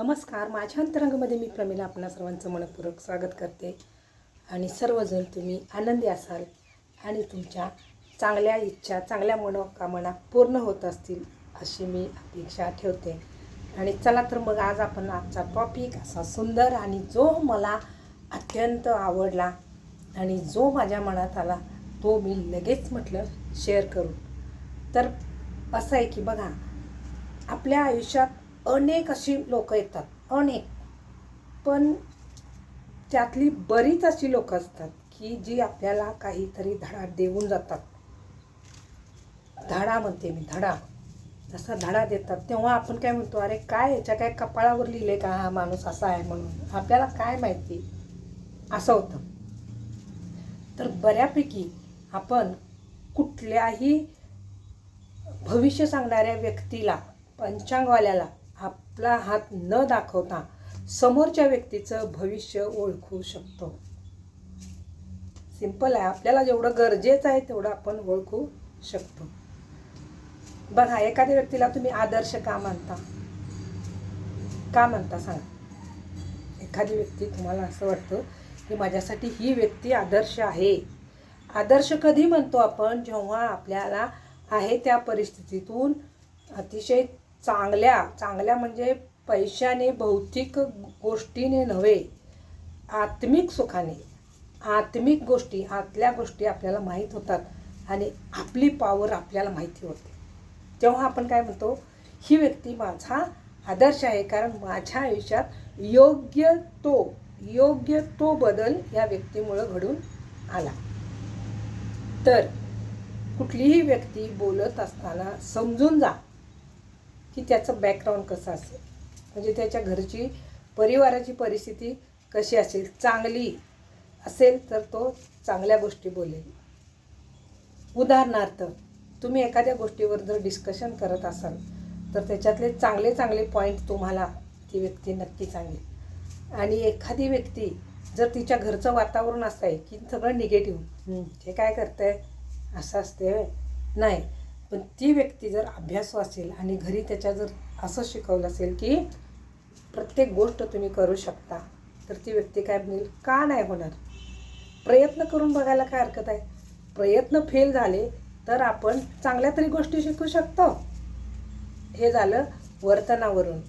नमस्कार. माझ्या अंतरंगामध्ये मी प्रमिला आपणा सर्वांचं मनपूर्वक स्वागत करते. आणि सर्वजण तुम्ही आनंदी असाल आणि तुमच्या चांगल्या इच्छा चांगल्या मनोकामना पूर्ण होत असतील अशी मी अपेक्षा ठेवते. आणि चला तर मग आज आपण आजचा टॉपिक असा सुंदर आणि जो मला अत्यंत आवडला आणि जो माझ्या मनात आला तो मी लगेच म्हटलं शेअर करू. तर असं आहे की बघा आपल्या आयुष्यात अनेक अशी लोक येतात अनेक. पण त्यातली बरीच अशी लोकं असतात की जी आपल्याला काहीतरी धडा देऊन जातात. धडा म्हणते मी धडा. जसा धडा देतात तेव्हा आपण काय म्हणतो अरे काय याच्या काय कपाळावर लिहिले का हा माणूस असा आहे म्हणून? आपल्याला काय माहिती? असं होतं. तर बऱ्यापैकी आपण कुठल्याही भविष्य सांगणाऱ्या व्यक्तीला पंचांगवाल्याला आपला हात न दाखवता समोरच्या व्यक्तीचं भविष्य ओळखू शकतो. सिंपल आहे. आपल्याला जेवढं गरजेचं आहे तेवढं आपण ओळखू शकतो. बघा एखाद्या व्यक्तीला तुम्ही आदर्श का मानता? का मानता सांगा? एखादी व्यक्ती तुम्हाला असं वाटतं की माझ्यासाठी ही व्यक्ती आदर्श आहे. आदर्श कधी म्हणतो आपण? जेव्हा आपल्याला आहे त्या परिस्थितीतून अतिशय चांगल्या चांगल्या म्हणजे पैशाने भौतिक गोष्टीने नव्हे आत्मिक सुखाने. आत्मिक गोष्टी आतल्या गोष्टी आपल्याला माहीत होतात आणि आपली पावर आपल्याला माहिती होते. तेव्हा आपण काय म्हणतो ही व्यक्ती माझा आदर्श आहे कारण माझ्या आयुष्यात योग्य तो योग्य तो बदल या व्यक्तीमुळं घडून आला. तर कुठलीही व्यक्ती बोलत असताना समजून जा की त्याचं बॅकग्राऊंड कसं असेल? म्हणजे त्याच्या घरची परिवाराची परिस्थिती कशी असेल? चांगली असेल तर तो चांगल्या गोष्टी बोलेल. उदाहरणार्थ तुम्ही एखाद्या गोष्टीवर जर डिस्कशन करत असाल तर त्याच्यातले चांगले चांगले पॉईंट तुम्हाला ती व्यक्ती नक्की सांगेल. आणि एखादी व्यक्ती जर तिच्या घरचं वातावरण असं आहे की सगळं निगेटिव्ह हे काय करतंय? असं असते नाही. पण ती व्यक्ती जर अभ्यासू असेल आणि घरी त्याच्या जर असं शिकवलं असेल की प्रत्येक गोष्ट तुम्ही करू शकता तर ती व्यक्ती काय म्हणेल का नाही होणार? प्रयत्न करून बघायला काय हरकत आहे? प्रयत्न फेल झाले तर आपण चांगल्या तरी गोष्टी शिकू शकतो. हे झालं वर्तनावरून.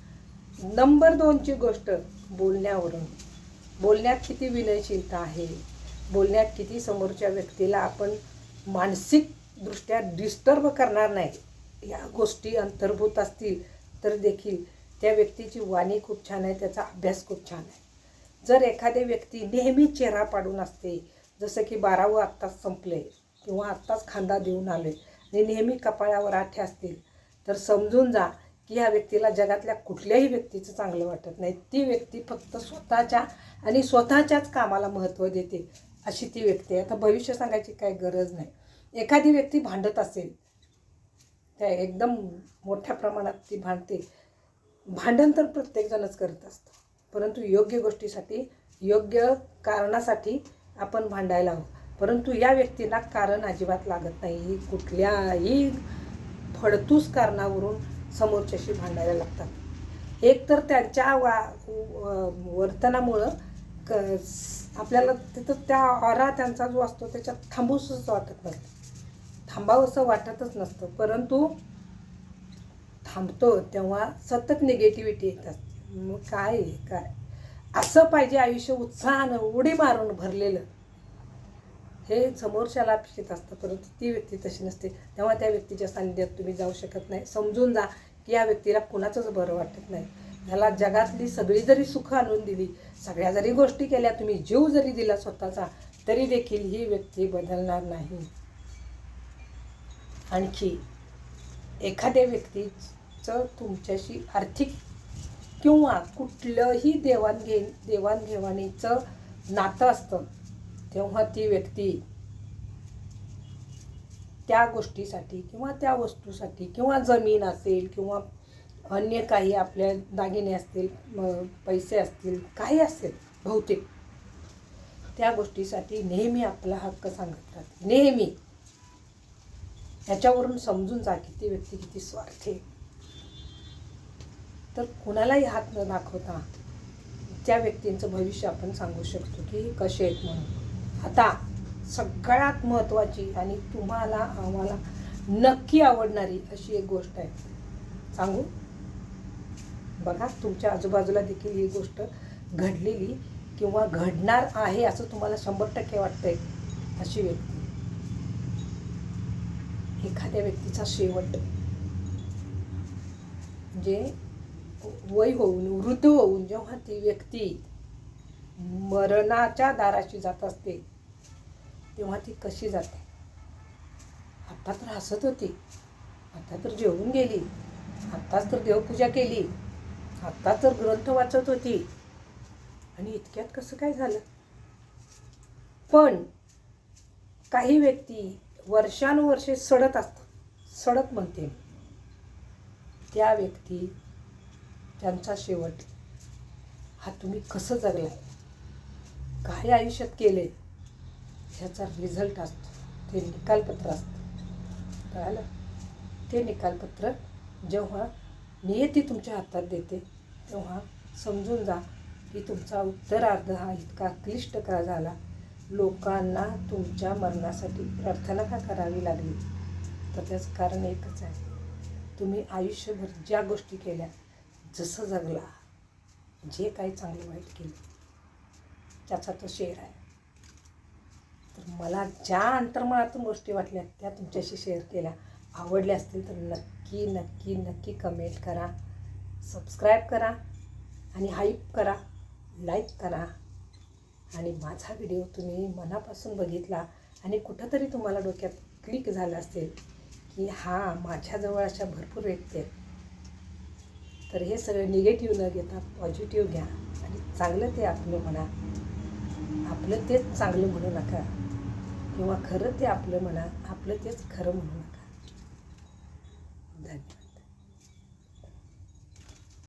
नंबर दोनची गोष्ट बोलण्यावरून. बोलण्यात किती विनयशीलता आहे? बोलण्यात किती समोरच्या व्यक्तीला आपण मानसिक दृष्ट्या डिस्टर्ब करणार नाही या गोष्टी अंतर्भूत असतील तर देखील त्या व्यक्तीची वाणी खूप छान आहे त्याचा अभ्यास खूप छान आहे. जर एखादी व्यक्ती नेहमी चेहरा पाडून असते जसं की बारावं आत्ताच संपले किंवा आत्ताच खांदा देऊन आले आणि नेहमी कपाळावर आठे असतील तर समजून जा की ह्या व्यक्तीला जगातल्या कुठल्याही व्यक्तीचं चांगलं वाटत नाही. ती व्यक्ती फक्त स्वतःच्या आणि स्वतःच्याच कामाला महत्त्व देते अशी ती व्यक्ती आहे. आता भविष्य सांगायची काही गरज नाही. एखादी व्यक्ती भांडत असेल त्या एकदम मोठ्या प्रमाणात ती भांडते. भांडण तर प्रत्येकजणच करत असतं. परंतु योग्य गोष्टीसाठी योग्य कारणासाठी आपण भांडायला हवं. परंतु या व्यक्तीला कारण अजिबात लागत नाही. कुठल्याही फडतूस कारणावरून समोरच्याशी भांडायला लागतात. एक तर त्यांच्या वा वर्तनामुळं क आपल्याला तिथं त्या ऑरा त्यांचा जो असतो त्याच्यात थांबूसच वाटत नसतं थांबावंसं वाटतच नसतं. परंतु थांबतो तेव्हा सतत निगेटिव्हिटी येत असते. मग काय आहे? काय? असं पाहिजे आयुष्य उत्साहानं उडी मारून भरलेलं. हे समोरच्याला अपेक्षित असतं. परंतु ती व्यक्ती तशी नसते. तेव्हा त्या व्यक्तीच्या सान्निध्यात तुम्ही जाऊ शकत नाही. समजून जा की या व्यक्तीला कुणाचंच बरं वाटत नाही. ह्याला जगातली सगळी जरी सुखं आणून दिली सगळ्या जरी गोष्टी केल्या तुम्ही जीव जरी दिला स्वतःचा तरी देखील ही व्यक्ती बदलणार नाही. आणखी एखाद्या व्यक्तीचं तुमच्याशी आर्थिक किंवा कुठलंही देवाणघे देवाणघेवाणीचं नातं असतं तेव्हा ती व्यक्ती त्या गोष्टीसाठी किंवा त्या वस्तूसाठी किंवा जमीन असेल किंवा अन्य काही आपल्या दागिने असतील पैसे असतील काही असेल बहुतेक त्या गोष्टीसाठी नेहमी आपला हक्क सांगत राहते. नेहमी. याच्यावरून समजून जा की ती व्यक्ती किती स्वार्थी तर कुणालाही हात न दाखवता त्या व्यक्तींचं भविष्य आपण सांगू शकतो की हे कसे आहेत म्हणून. आता सगळ्यात महत्त्वाची आणि तुम्हाला आम्हाला नक्की आवडणारी अशी एक गोष्ट आहे. सांगू? बघा तुमच्या आजूबाजूला देखील ही गोष्ट घडलेली किंवा घडणार आहे असं तुम्हाला शंभर टक्के वाटतंय अशी व्यक्ती. एखाद्या व्यक्तीचा शेवट. म्हणजे वय होऊन वृद्ध होऊन जेव्हा ती व्यक्ती मरणाच्या दाराशी जात असते तेव्हा ती कशी जाते? आता तर हसत होती. आता तर जेवून गेली. आत्ताच तर देवपूजा केली. आत्ता तर ग्रंथ वाचत होती. आणि इतक्यात कसं काय झालं? पण काही व्यक्ती वर्षानुवर्षे सडत असतात सडत म्हणते त्या व्यक्ती त्यांचा शेवट हा तुम्ही कसं जगलाय काय आयुष्यात केले ह्याचा रिझल्ट असतो. ते निकालपत्र असतं. कळालं? ते निकालपत्र जेव्हा नियती तुमच्या हातात देते तेव्हा समजून जा की तुमचा उत्तरार्ध हा इतका क्लिष्ट का झाला? लोकांना तुमच्या मरणासाठी प्रार्थना का करावी लागली? तर त्याचं कारण एकच आहे. तुम्ही आयुष्यभर ज्या गोष्टी केल्या जसं जगला जे काही चांगलं वाईट केलं त्याचा तो शेअर आहे. तर मला ज्या अंतर्मनातून गोष्टी वाटल्या त्या तुमच्याशी शेअर केल्या. आवडल्या असतील तर नक्की नक्की नक्की कमेंट करा सबस्क्राईब करा आणि हाईप करा लाईक करा. आणि माझा व्हिडिओ तुम्ही मनापासून बघितला आणि कुठंतरी तुम्हाला डोक्यात क्लिक झालं असेल की हां माझ्याजवळ अशा भरपूर व्यक्ती आहेत. तर हे सगळं निगेटिव्ह न घेता पॉझिटिव्ह घ्या आणि चांगलं ते आपलं म्हणा. आपलं तेच चांगलं म्हणू नका. किंवा खरं ते आपलं म्हणा आपलं तेच खरं म्हणू नका.